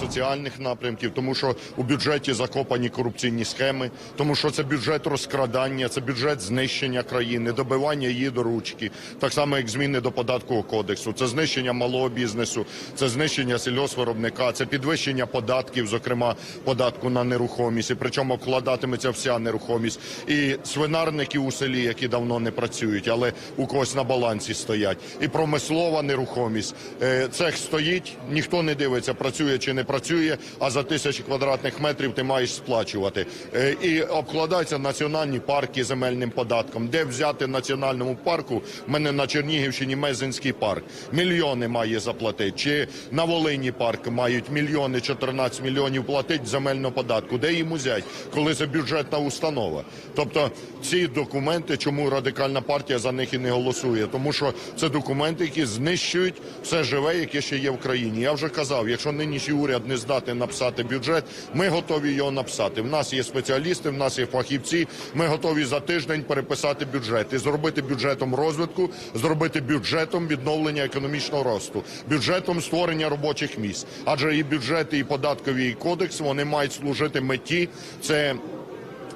соціальних напрямків, тому що у бюджеті закопані корупційні схеми, тому що це бюджет розкрадання, це бюджет знищення країни, добивання її до ручки, так само як зміни до податкового кодексу, це знищення малого бізнесу, це знищення сільгоспвиробника, це підвищення податків, зокрема податку на нерухомість, і причому вкладатиметься вся нерухомість, і свинарники у селі, які давно не працюють, але у когось на балансі стоять, і промислова нерухомість. Е, Цех стоїть, ніхто не дивиться, працює чи не працює, а за тисячі квадратних метрів ти маєш сплачувати. Е, І обкладаються національні парки земельним податком. Де взяти національному парку? У мене на Чернігівщині Мезенський парк. Мільйони має заплатити. Чи на Волині парк мають мільйони, 14 мільйонів платить земельного податку. Де їм узять, коли це бюджетна установа? Тобто ці документи, чому радикальна партія за них і не голосує? Тому що це документи, які знищують все живе, яке ще є в країні. Я вже казав, якщо нинішній уряд не здатний написати бюджет, ми готові його написати. В нас є спеціалісти, в нас є фахівці. Ми готові за тиждень переписати бюджет і зробити бюджетом розвитку, зробити бюджетом відновлення економічного росту, бюджетом створення робочих місць. Адже і бюджети, і податковий кодекс вони мають служити меті. Це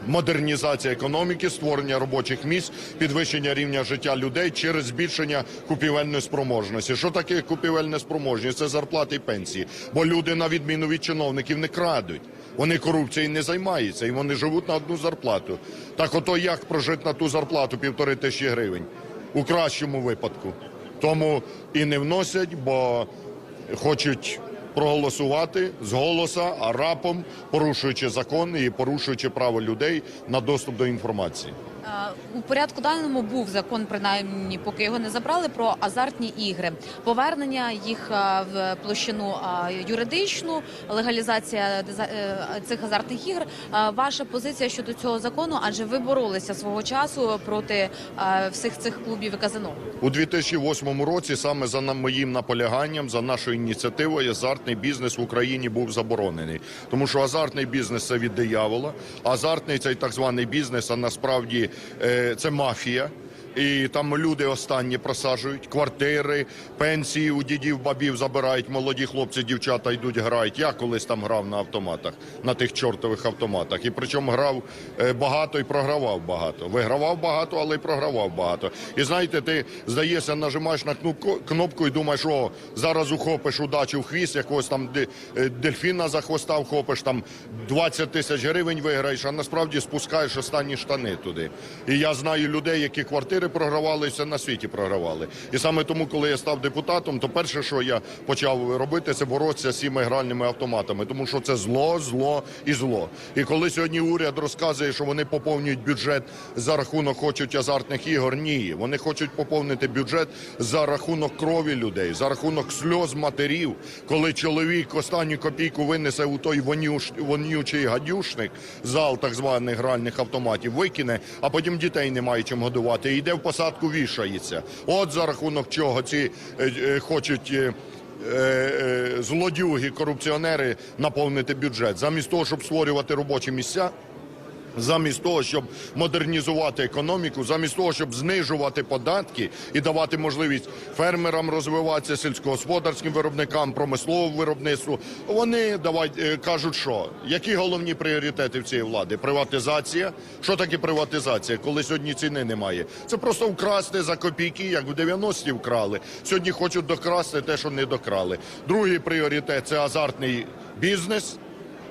Модернізація економіки, створення робочих місць, підвищення рівня життя людей через збільшення купівельної спроможності. Що таке купівельна спроможність? Це зарплати і пенсії. Бо люди, на відміну від чиновників, не крадуть. Вони корупцією не займаються і вони живуть на одну зарплату. Так ото як прожити на ту зарплату півтори тисячі гривень? У кращому випадку. Тому і не вносять, бо хочуть проголосувати з голоса, а рапом порушуючи закон і порушуючи право людей на доступ до інформації. Е, У порядку денному був закон, принаймні, поки його не забрали, про азартні ігри, повернення їх е, в площину е, юридичну, легалізація цих азартних ігр. Ваша позиція щодо цього закону, адже ви боролися свого часу проти всіх цих клубів і казино. У 2008 році саме за моїм наполяганням, за нашою ініціативою, азартний бізнес в Україні був заборонений. Тому що азартний бізнес це від диявола, азартний цей так званий бізнес, а насправді це мафія. І там люди останні просаджують квартири, пенсії у дідів, бабів забирають, молоді хлопці, дівчата йдуть грають. Я колись там грав на автоматах, на тих чортових автоматах. І причому грав е, багато і програвав багато. Вигравав багато, але й програвав багато. І знаєте, ти здається, нажимаєш на кнопку, кнопку і думаєш, о, зараз ухопиш удачу в хвіст, якогось там е, дельфіна за хвоста вхопиш, там 20 тисяч гривень виграєш, а насправді спускаєш останні штани туди. І я знаю людей, які квартири програвали, і все на світі програвали. І саме тому, коли я став депутатом, то перше, що я почав робити, це боротися з цими гральними автоматами, тому що це зло, зло і зло. І коли сьогодні уряд розказує, що вони поповнюють бюджет за рахунок хочуть азартних ігор, ні, вони хочуть поповнити бюджет за рахунок крові людей, за рахунок сльоз матерів, коли чоловік останню копійку винесе у той вонюш, вонючий гадюшник, зал так званих гральних автоматів, викине, а потім дітей немає чим годувати. І в посадку, вішається. От за рахунок чого ці е, е, хочуть. е, Злодюги, корупціонери наповнити бюджет замість того, щоб створювати робочі місця, Замість того, щоб модернізувати економіку, замість того, щоб знижувати податки і давати можливість фермерам розвиватися, сільськогосподарським виробникам, промисловому виробництву, вони давай е, кажуть, що які головні пріоритети в цієї влади? Приватизація. Що таке приватизація, коли сьогодні ціни немає? Це просто вкрасти за копійки, як в 90-ті вкрали. Сьогодні хочуть докрасти те, що не докрали. Другий пріоритет це азартний бізнес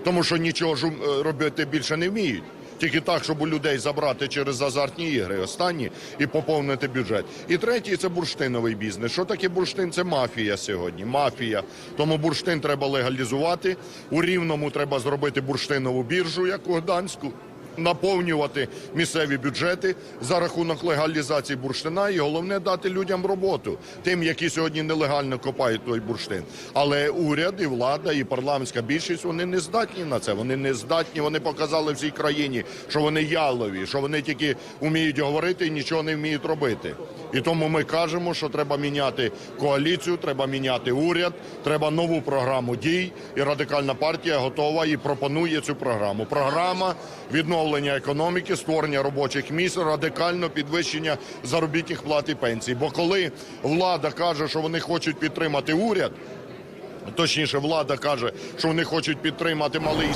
тому що нічого е, робити більше не вміють. Тільки так, щоб у людей забрати через азартні ігри останні і поповнити бюджет. І третій це бурштиновий бізнес. Що таке бурштин? Це мафія сьогодні. Мафія. Тому бурштин треба легалізувати. У рівному треба зробити бурштинову біржу, як у Гданську. Наповнювати місцеві бюджети за рахунок легалізації бурштина, і головне дати людям роботу, тим, які сьогодні нелегально копають той бурштин. Але уряд і влада, і парламентська більшість вони не здатні на це. Вони не здатні. Вони показали всій країні, що вони ялові, що вони тільки вміють говорити і нічого не вміють робити. І тому ми кажемо, що треба міняти коаліцію, треба міняти уряд, треба нову програму дій. І радикальна партія готова і пропонує цю програму. Програма відновлення економіки, створення робочих місць, радикально підвищення заробітних плат і пенсій. Бо коли влада каже, що вони хочуть підтримати уряд. точніше, влада каже, що вони хочуть підтримати малий